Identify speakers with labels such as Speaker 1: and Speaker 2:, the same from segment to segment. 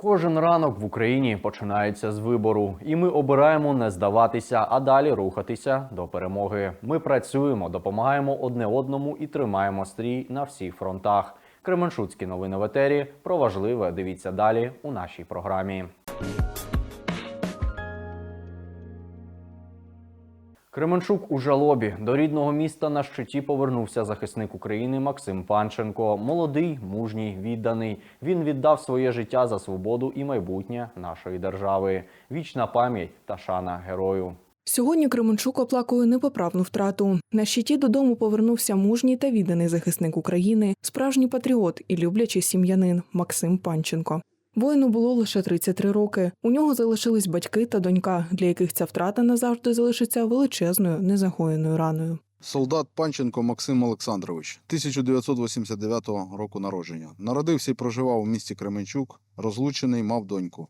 Speaker 1: Кожен ранок в Україні починається з вибору, і ми обираємо не здаватися, а далі рухатися до перемоги. Ми працюємо, допомагаємо одне одному і тримаємо стрій на всіх фронтах. Кременшуцькі новини в етері. Про важливе дивіться далі у нашій програмі. Кременчук у жалобі до рідного міста на щиті повернувся захисник України Максим Панченко. Молодий, мужній, відданий. Він віддав своє життя за свободу і майбутнє нашої держави. Вічна пам'ять та шана герою.
Speaker 2: Сьогодні Кременчук оплакує непоправну втрату. На щиті додому повернувся мужній та відданий захисник України, справжній патріот і люблячий сім'янин Максим Панченко. Воїну було лише 33 роки. У нього залишились батьки та донька, для яких ця втрата назавжди залишиться величезною незагоєною раною.
Speaker 3: Солдат Панченко Максим Олександрович, 1989 року народження. Народився і проживав у місті Кременчук, розлучений, мав доньку.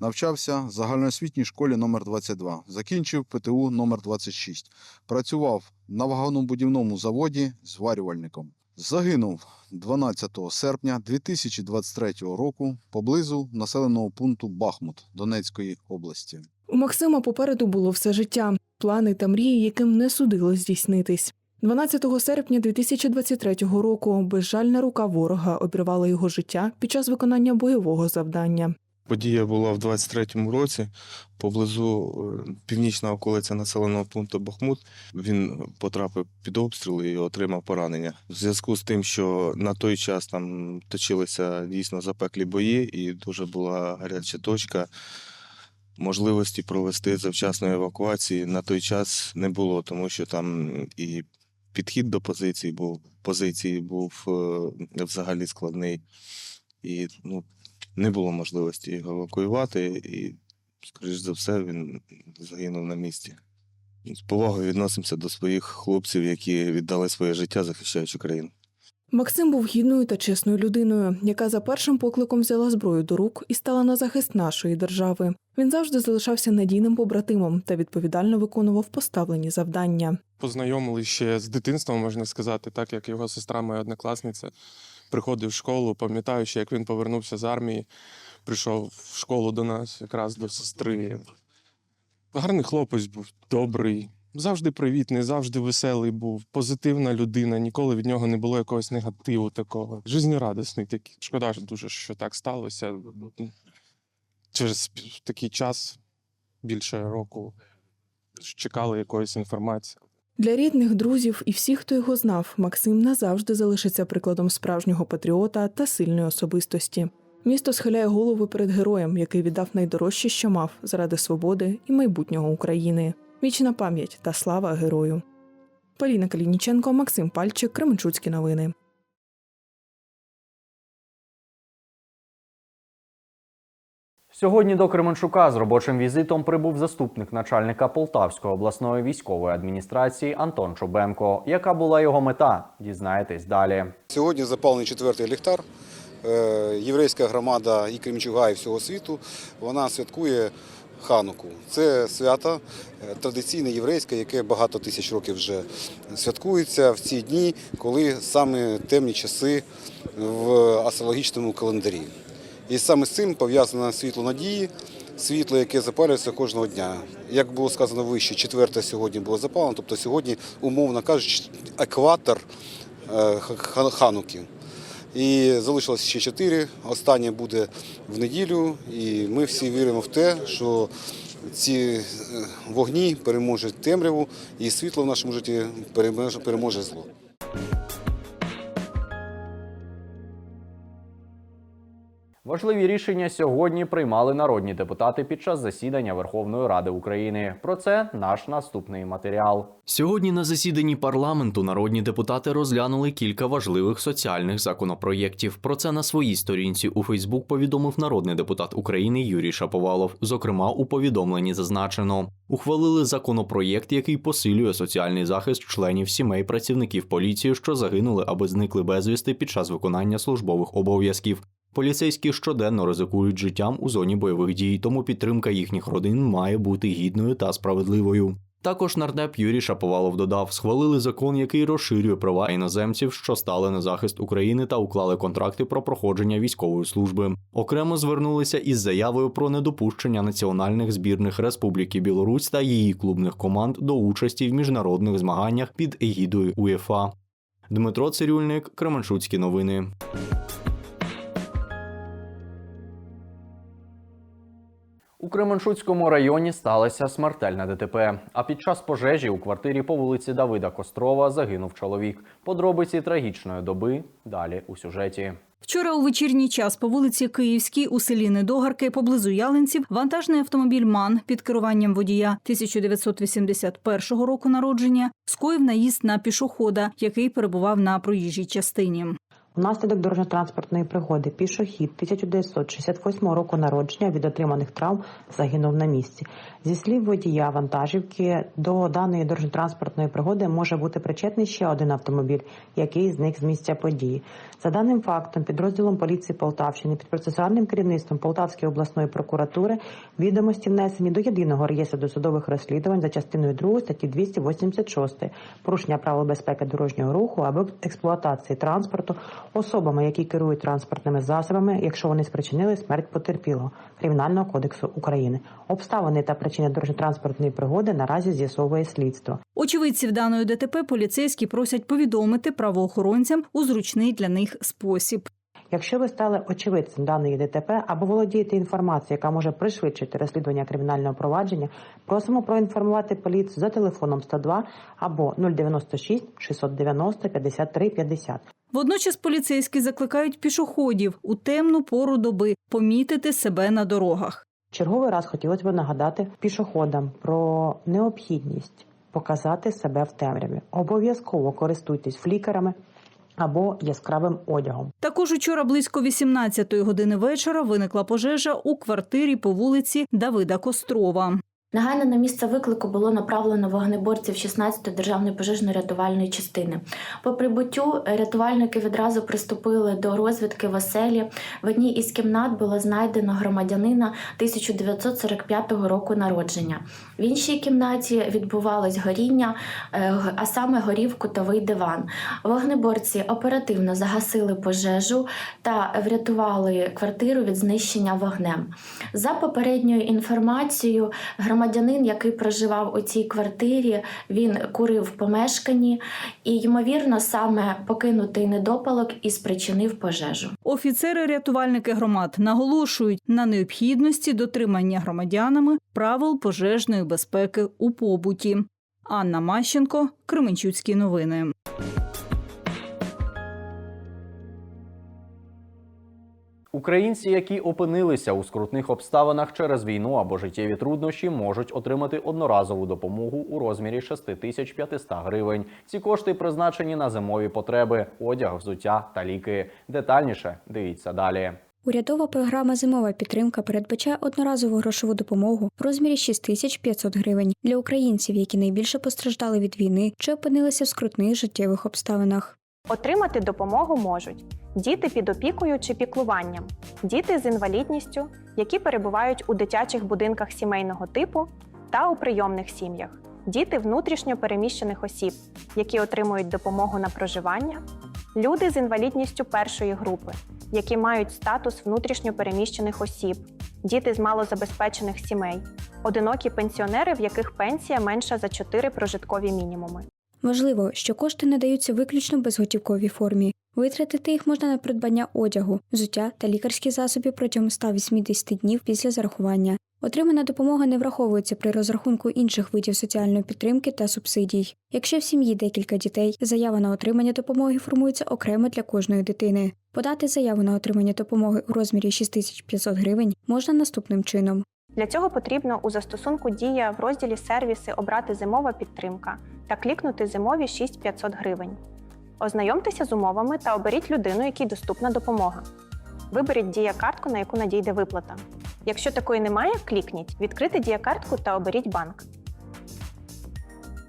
Speaker 3: Навчався в загальноосвітній школі номер 22 закінчив ПТУ номер 26 Працював на вагонобудівному заводі зварювальником. Загинув 12 серпня 2023 року поблизу населеного пункту Бахмут Донецької області.
Speaker 2: У Максима попереду було все життя, плани та мрії, яким не судилось здійснитись. 12 серпня 2023 року безжальна рука ворога обірвала його життя під час виконання бойового завдання.
Speaker 4: Подія була в 23-му році поблизу е, північна околиця населеного пункту Бахмут. Він потрапив під обстріл і отримав поранення. В зв'язку з тим, що на той час там точилися дійсно запеклі бої, і дуже була гаряча точка. Можливості провести завчасної евакуації на той час не було, тому що там і підхід до позиції був позиції був е, взагалі складний. І ну, не було можливості його евакуювати, і, скоріш за все, він загинув на місці. З повагою відносимося до своїх хлопців, які віддали своє життя, захищаючи країну.
Speaker 2: Максим був гідною та чесною людиною, яка за першим покликом взяла зброю до рук і стала на захист нашої держави. Він завжди залишався надійним побратимом та відповідально виконував поставлені завдання.
Speaker 5: познайомились ще з дитинства, можна сказати, так як його сестра, моя однокласниця, приходив в школу. Пам'ятаю, що як він повернувся з армії, прийшов в школу до нас, якраз до сестри. Гарний хлопець був, добрий, завжди привітний, завжди веселий був, позитивна людина, ніколи від нього не було якогось негативу такого. Жизнерадісний такий. Шкода ж дуже, що так сталося. Через такий час, більше року, чекали якоїсь інформації.
Speaker 2: Для рідних, друзів і всіх, хто його знав, Максим назавжди залишиться прикладом справжнього патріота та сильної особистості. Місто схиляє голову перед героєм, який віддав найдорожче, що мав заради свободи і майбутнього України. Вічна пам'ять та слава герою. Поліна Калініченко, Максим Пальчик, Кременчуцькі новини.
Speaker 1: Сьогодні до Кременчука з робочим візитом прибув заступник начальника Полтавської обласної військової адміністрації Антон Чубенко. Яка була його мета? Дізнаєтесь далі.
Speaker 6: Сьогодні запалений четвертий ліхтар. Е, Єврейська громада і Кремчуга, і всього світу вона святкує Хануку. Це свято е, традиційне єврейське, яке багато тисяч років вже святкується в ці дні, коли саме темні часи в астрологічному календарі. І саме з цим пов'язано світло надії, світло, яке запалюється кожного дня. Як було сказано вище, четверте сьогодні було запалено, тобто сьогодні, умовно кажучи, екватор е, Хануки. І залишилось ще чотири. Останнє буде в неділю. І ми всі віримо в те, що ці е, вогні переможуть темряву, і світло в нашому житті переможе зло.
Speaker 1: Важливі рішення сьогодні приймали народні депутати під час засідання Верховної Ради України. Про це наш наступний матеріал. Сьогодні на засіданні парламенту народні депутати розглянули кілька важливих соціальних законопроєктів. Про це на своїй сторінці у Фейсбук повідомив народний депутат України Юрій Шаповалов. Зокрема, у повідомленні зазначено, ухвалили законопроєкт, який посилює соціальний захист членів сімей працівників поліції, що загинули або зникли безвісти під час виконання службових обов'язків. Поліцейські щоденно ризикують життям у зоні бойових дій, тому підтримка їхніх родин має бути гідною та справедливою. Також нардеп Юрій Шаповалов додав, схвалили закон, який розширює права іноземців, що стали на захист України та уклали контракти про проходження військової служби. Окремо звернулися із заявою про недопущення національних збірних Республіки Білорусь та її клубних команд до участі в міжнародних змаганнях під егідою УЄФА. Дмитро Цирюльник, Кременчуцькі новини. У Кременчуцькому районі сталося смертельне ДТП. А під час пожежі у квартирі по вулиці Давида Кострова загинув чоловік. Подробиці трагічної доби далі у сюжеті.
Speaker 7: Вчора у вечірній час по вулиці Київській у селі Недогарки поблизу Ялинців вантажний автомобіль МАН під керуванням водія 1981 року народження скоїв наїзд на пішохода, який перебував на проїжджій частині.
Speaker 8: Внаслідок дорожньо-транспортної пригоди пішохід 1968 року народження від отриманих травм загинув на місці. Зі слів водія вантажівки, до даної дорожньо-транспортної пригоди може бути причетний ще один автомобіль, який зник з місця події. За даним фактом, підрозділом поліції Полтавщини під процесуальним керівництвом Полтавської обласної прокуратури відомості внесені до єдиного реєстру досудових розслідувань за частиною 2 статті 286 порушення правил безпеки дорожнього руху або експлуатації транспорту особами, які керують транспортними засобами, якщо вони спричинили смерть потерпілого Кримінального кодексу України. Обставини та причини дорожньо-транспортної пригоди наразі з'ясовує слідство.
Speaker 7: Очевидців даної ДТП поліцейські просять повідомити правоохоронцям у зручний для них спосіб.
Speaker 8: Якщо ви стали очевидцем даної ДТП або володієте інформацією, яка може пришвидшити розслідування кримінального провадження, просимо проінформувати поліцію за телефоном 102 або 096 690 53 50.
Speaker 7: Водночас поліцейські закликають пішоходів у темну пору доби помітити себе на дорогах.
Speaker 8: Черговий раз хотілося б нагадати пішоходам про необхідність показати себе в темряві. Обов'язково користуйтесь флікерами або яскравим одягом.
Speaker 7: Також учора близько 18-ї години вечора виникла пожежа у квартирі по вулиці Давида Кострова.
Speaker 9: Негайно на місце виклику було направлено вогнеборців 16-ї державної пожежно-рятувальної частини. По прибуттю рятувальники відразу приступили до розвідки в оселі. В одній із кімнат було знайдено громадянина 1945 року народження. В іншій кімнаті відбувалось горіння, е, а саме горів кутовий диван. Вогнеборці оперативно загасили пожежу та врятували квартиру від знищення вогнем. За попередньою інформацією, громадянин, який проживав у цій квартирі, він курив в помешканні і, ймовірно, саме покинутий недопалок і спричинив пожежу.
Speaker 7: Офіцери-рятувальники громад наголошують на необхідності дотримання громадянами правил пожежної безпеки у побуті. Анна Мащенко, Кременчуцькі новини.
Speaker 1: Українці, які опинилися у скрутних обставинах через війну або життєві труднощі, можуть отримати одноразову допомогу у розмірі 6500 гривень. Ці кошти призначені на зимові потреби, одяг, взуття та ліки. Детальніше дивіться далі.
Speaker 10: Урядова програма Зимова підтримка передбачає одноразову грошову допомогу в розмірі 6500 гривень для українців, які найбільше постраждали від війни чи опинилися в скрутних життєвих обставинах.
Speaker 11: Отримати допомогу можуть діти під опікою чи піклуванням, діти з інвалідністю, які перебувають у дитячих будинках сімейного типу та у прийомних сім'ях, діти внутрішньо переміщених осіб, які отримують допомогу на проживання, люди з інвалідністю першої групи, які мають статус внутрішньо переміщених осіб, діти з малозабезпечених сімей, одинокі пенсіонери, в яких пенсія менша за 4 прожиткові мінімуми.
Speaker 10: Важливо, що кошти надаються виключно в безготівковій формі. Витратити їх можна на придбання одягу, взуття та лікарські засоби протягом 180 днів після зарахування. Отримана допомога не враховується при розрахунку інших видів соціальної підтримки та субсидій. Якщо в сім'ї декілька дітей, заява на отримання допомоги формується окремо для кожної дитини. Подати заяву на отримання допомоги у розмірі 6500 гривень можна наступним чином.
Speaker 11: Для цього потрібно у застосунку Дія в розділі Сервіси обрати Зимова підтримка та клікнути Зимові 6500 гривень. Ознайомтеся з умовами та оберіть людину, якій доступна допомога. Виберіть дія-картку, на яку надійде виплата. Якщо такої немає, клікніть Відкрити дія-картку та оберіть банк.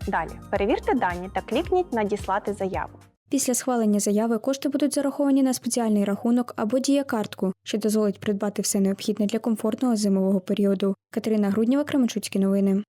Speaker 11: Далі перевірте дані та клікніть Надіслати заяву.
Speaker 10: Після схвалення заяви кошти будуть зараховані на спеціальний рахунок або дія-картку, що дозволить придбати все необхідне для комфортного зимового періоду. Катерина Груднєва, Кременчуцькі новини.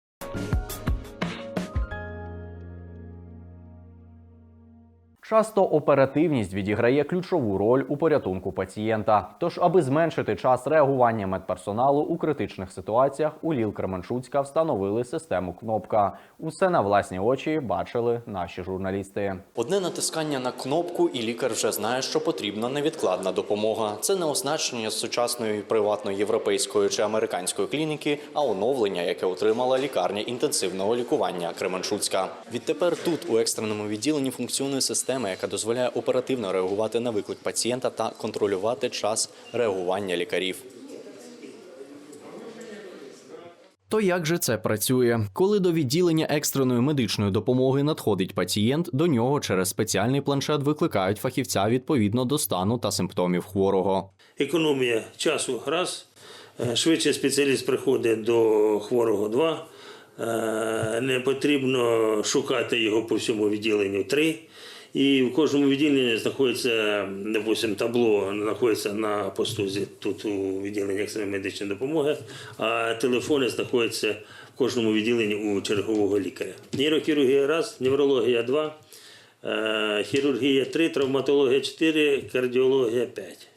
Speaker 1: Часто оперативність відіграє ключову роль у порятунку пацієнта. Тож, аби зменшити час реагування медперсоналу у критичних ситуаціях, у Ліл Кременчуцька встановили систему кнопка. Усе на власні очі бачили наші журналісти. Одне натискання на кнопку, і лікар вже знає, що потрібна невідкладна допомога. Це не оснащення сучасної приватної європейської чи американської клініки, а оновлення, яке отримала лікарня інтенсивного лікування Кременчуцька. Відтепер тут у екстреному відділенні функціонує система, яка дозволяє оперативно реагувати на виклик пацієнта та контролювати час реагування лікарів. То як же це працює? Коли до відділення екстреної медичної допомоги надходить пацієнт, до нього через спеціальний планшет викликають фахівця відповідно до стану та симптомів хворого.
Speaker 12: економія часу раз. Е, Швидше спеціаліст приходить до хворого два. Е, Не потрібно шукати його по всьому відділенню три. І в кожному відділенні знаходиться, допустим, табло знаходиться на постузі тут у відділенні екстреної медичної допомоги, а телефони знаходяться в кожному відділенні у чергового лікаря. Нейрохірургія раз, неврологія два, е, хірургія три, травматологія чотири, кардіологія п'ять.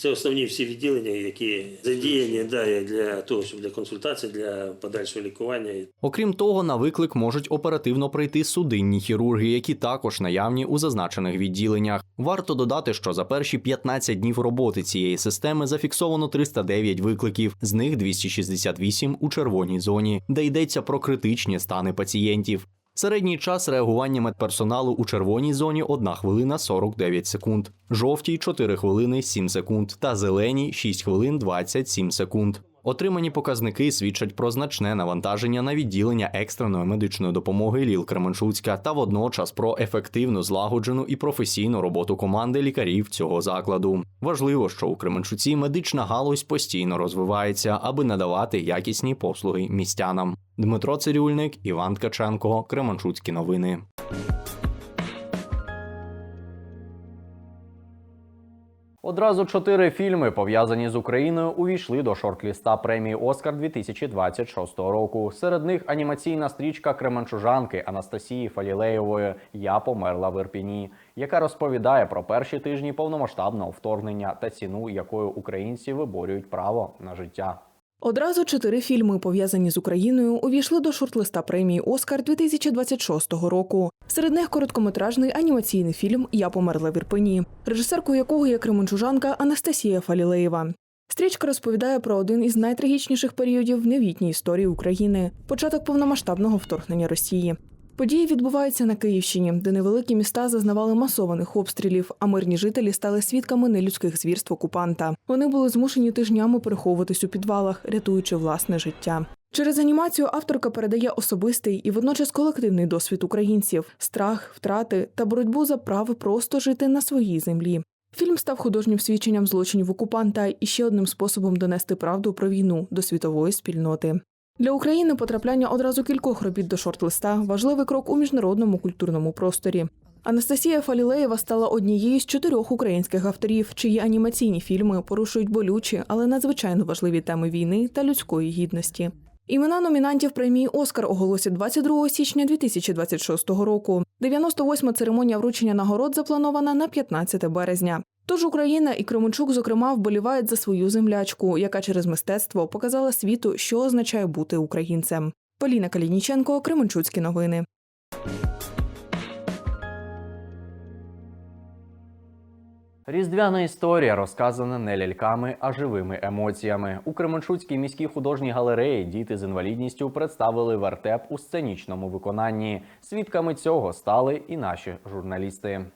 Speaker 12: Це основні всі відділення, які задіяні да, для того, щоб для консультації, для подальшого лікування.
Speaker 1: Окрім того, на виклик можуть оперативно прийти судинні хірурги, які також наявні у зазначених відділеннях. Варто додати, що за перші 15 днів роботи цієї системи зафіксовано 309 викликів, з них 268 у червоній зоні, де йдеться про критичні стани пацієнтів. Середній час реагування медперсоналу у червоній зоні 1 хвилина 49 секунд, жовтій 4 хвилини 7 секунд та зеленій 6 хвилин 27 секунд. Отримані показники свідчать про значне навантаження на відділення екстреної медичної допомоги Ліл Кременчуцька та водночас про ефективну, злагоджену і професійну роботу команди лікарів цього закладу. Важливо, що у Кременчуці медична галузь постійно розвивається, аби надавати якісні послуги містянам. Дмитро Цирюльник, Іван Ткаченко, Кременчуцькі новини. Одразу чотири фільми, пов'язані з Україною, увійшли до шорт-ліста премії Оскар 2026 року. Серед них анімаційна стрічка Кременчужанки Анастасії Фалілеєвої Я померла в Ірпіні, яка розповідає про перші тижні повномасштабного вторгнення та ціну, якою українці виборюють право на життя.
Speaker 2: Одразу чотири фільми, пов'язані з Україною, увійшли до шорт-листа премії Оскар 2026 року. Серед них короткометражний анімаційний фільм Я померла в Ірпені, режисеркою якого є кременчужанка Анастасія Фалілеєва. Стрічка розповідає про один із найтрагічніших періодів в новітній історії України початок повномасштабного вторгнення Росії. Події відбуваються на Київщині, де невеликі міста зазнавали масованих обстрілів, а мирні жителі стали свідками нелюдських звірств окупанта. Вони були змушені тижнями переховуватись у підвалах, рятуючи власне життя. Через анімацію авторка передає особистий і водночас колективний досвід українців, страх, втрати та боротьбу за право просто жити на своїй землі. Фільм став художнім свідченням злочинів окупанта і ще одним способом донести правду про війну до світової спільноти. Для України потрапляння одразу кількох робіт до шорт-листа важливий крок у міжнародному культурному просторі. Анастасія Фалілеєва стала однією з чотирьох українських авторів, чиї анімаційні фільми порушують болючі, але надзвичайно важливі теми війни та людської гідності. Імена номінантів премії Оскар оголосять 22 січня 2026 року. 98-ма церемонія вручення нагород запланована на 15 березня. Тож Україна і Кременчук, зокрема, вболівають за свою землячку, яка через мистецтво показала світу, що означає бути українцем. Поліна Калініченко, Кременчуцькі новини.
Speaker 1: Різдвяна історія розказана не ляльками, а живими емоціями. У Кременчуцькій міській художній галереї діти з інвалідністю представили вертеп у сценічному виконанні. Свідками цього стали і наші журналісти.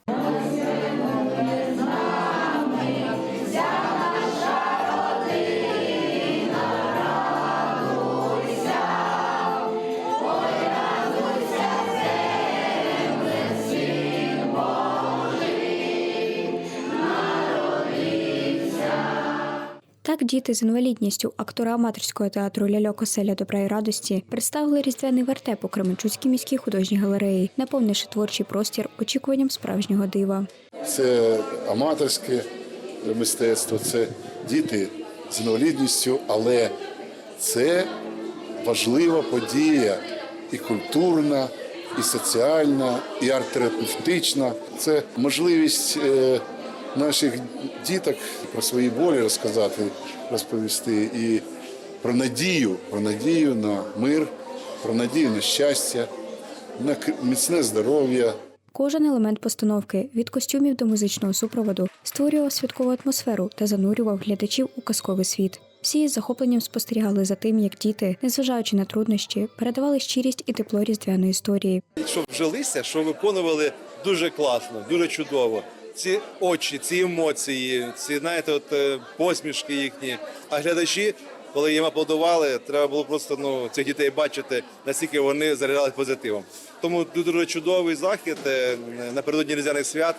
Speaker 10: Діти з інвалідністю актора аматорського театру Ляльок Оселя добра і радості представили різдвяний вертеп у Кременчуцькій міській художній галереї, наповнивши творчий простір очікуванням справжнього дива.
Speaker 13: Це аматорське мистецтво, це діти з інвалідністю, але це важлива подія і культурна, і соціальна, і арт-терапевтична. Це можливість е, наших діток про свої болі розказати, розповісти і про надію, про надію на мир, про надію на щастя, на міцне здоров'я.
Speaker 10: Кожен елемент постановки від костюмів до музичного супроводу створював святкову атмосферу та занурював глядачів у казковий світ. Всі із захопленням спостерігали за тим, як діти, незважаючи на труднощі, передавали щирість і тепло різдвяної історії.
Speaker 14: що вжилися, що виконували дуже класно, дуже чудово. Ці очі, ці емоції, ці знаєте, от е, посмішки їхні. А глядачі, коли їм аплодували, треба було просто ну цих дітей бачити, наскільки вони заряджали позитивом. Тому дуже чудовий захід е, напередодні різдвяних свят,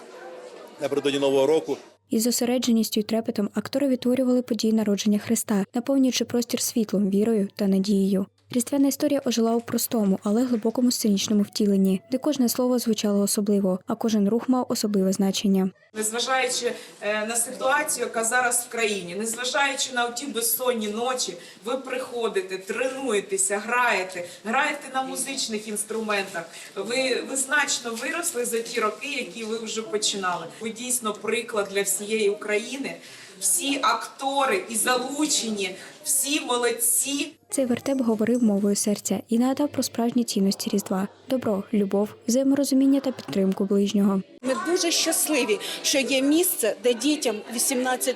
Speaker 14: напередодні нового року.
Speaker 10: Із зосередженістю й трепетом актори відтворювали події народження Христа, наповнюючи простір світлом, вірою та надією. Різдвяна історія ожила у простому, але глибокому сценічному втіленні, де кожне слово звучало особливо, а кожен рух мав особливе значення.
Speaker 15: Незважаючи е, на ситуацію, яка зараз в країні, незважаючи на ті безсонні ночі, ви приходите, тренуєтеся, граєте, граєте на музичних інструментах. Ви, ви значно виросли за ті роки, які ви вже починали. Ви дійсно приклад для всієї України. Всі актори і залучені, всі молодці.
Speaker 10: Цей вертеп говорив мовою серця і нагадав про справжні цінності Різдва: добро, любов, взаєморозуміння та підтримку ближнього.
Speaker 15: Ми дуже щасливі, що є місце, де дітям 18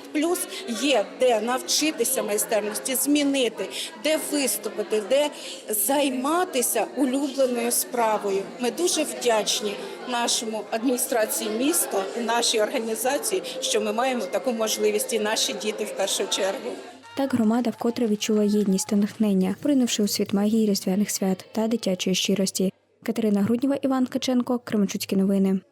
Speaker 15: є де навчитися майстерності, змінити, де виступити, де займатися улюбленою справою. Ми дуже вдячні нашому адміністрації міста і нашій організації, що ми маємо таку можливість, і наші діти в першу чергу.
Speaker 10: Так громада вкотре відчула єдність та натхнення, поринувши у світ магії різдвяних свят та дитячої щирості. Катерина Грудніва, Іван Ткаченко, Кременчуцькі новини.
Speaker 1: –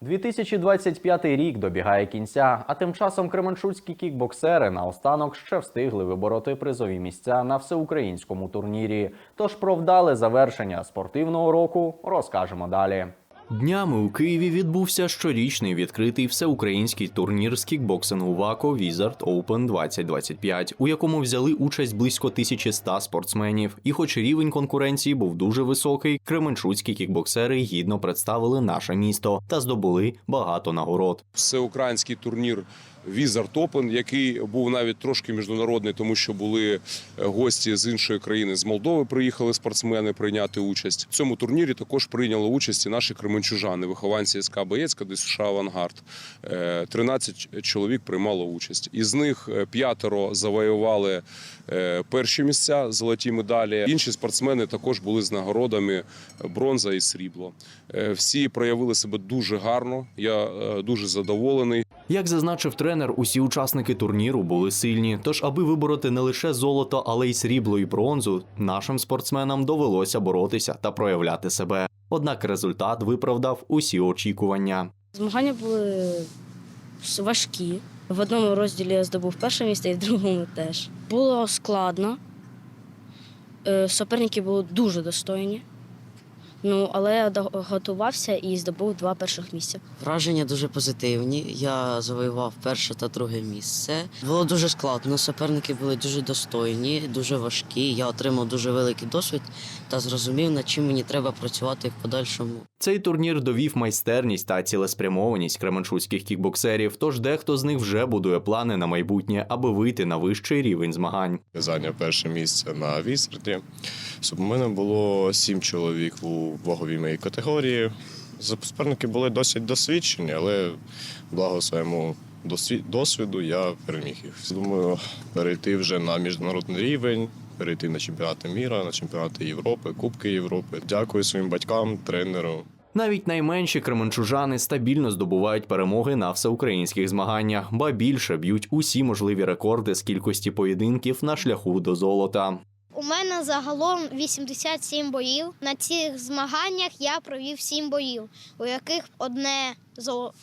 Speaker 1: 2025 рік добігає кінця, а тим часом кременчуцькі кікбоксери наостанок ще встигли вибороти призові місця на всеукраїнському турнірі. Тож про вдале завершення спортивного року розкажемо далі. Днями у Києві відбувся щорічний відкритий всеукраїнський турнір з кікбоксингу ВАКО Wizard Open 2025, у якому взяли участь близько 1100 спортсменів. І, хоч рівень конкуренції був дуже високий, кременчуцькі кікбоксери гідно представили наше місто та здобули багато нагород.
Speaker 16: всеукраїнський турнір Wizard Open, який був навіть трошки міжнародний, тому що були е, гості з іншої країни з Молдови. Приїхали спортсмени прийняти участь. В цьому турнірі також прийняли участь і наші кременчужани, вихованці СК Боєцька, ДСШ Авангард. Е, 13 чоловік приймало участь. Із них е, п'ятеро завоювали е, перші місця, золоті медалі. Інші спортсмени також були з нагородами бронза і срібло. Е, Всі проявили себе дуже гарно. Я е, дуже задоволений.
Speaker 1: Як зазначив тренер, усі учасники турніру були сильні. Тож, аби вибороти не лише золото, але й срібло і бронзу, нашим спортсменам довелося боротися та проявляти себе. Однак результат виправдав усі очікування.
Speaker 17: Змагання були важкі. В одному розділі я здобув перше місце, і в другому теж. Було складно. Е, Суперники були дуже достойні. Ну, але я готувався і здобув два перших місця.
Speaker 18: Враження дуже позитивні. Я завоював перше та друге місце. Було дуже складно. Суперники були дуже достойні, дуже важкі. Я отримав дуже великий досвід та зрозумів, над чим мені треба працювати в подальшому.
Speaker 1: Цей турнір довів майстерність та цілеспрямованість кременчуцьких кікбоксерів. Тож дехто з них вже будує плани на майбутнє, аби вийти на вищий рівень змагань.
Speaker 19: Я зайняв перше місце на вісерді. У мене було сім чоловік у ваговій моїй категорії. Суперники були досить досвідчені, але благо своєму досві- досвіду я переміг їх. Думаю, перейти вже на міжнародний рівень, перейти на чемпіонати міра, на чемпіонати Європи, Кубки Європи. Дякую своїм батькам, тренеру.
Speaker 1: Навіть найменші кременчужани стабільно здобувають перемоги на всеукраїнських змаганнях, ба більше б'ють усі можливі рекорди з кількості поєдинків на шляху до золота.
Speaker 20: У мене загалом 87 боїв. На цих змаганнях я провів 7 боїв, у яких одне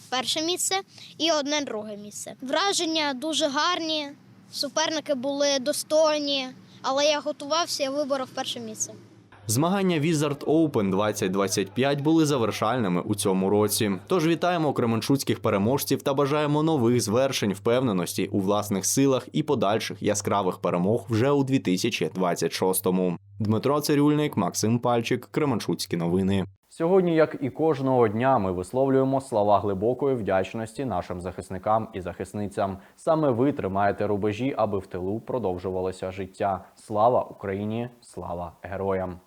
Speaker 20: перше місце і одне друге місце. Враження дуже гарні, суперники були достойні, але я готувався і виборов перше місце.
Speaker 1: Змагання Wizard Open 2025 були завершальними у цьому році. Тож вітаємо кременчуцьких переможців та бажаємо нових звершень впевненості у власних силах і подальших яскравих перемог вже у 2026-му. Дмитро Цирюльник, Максим Пальчик, Кременчуцькі новини. Сьогодні, як і кожного дня, ми висловлюємо слова глибокої вдячності нашим захисникам і захисницям. Саме ви тримаєте рубежі, аби в тилу продовжувалося життя. Слава Україні! Слава героям!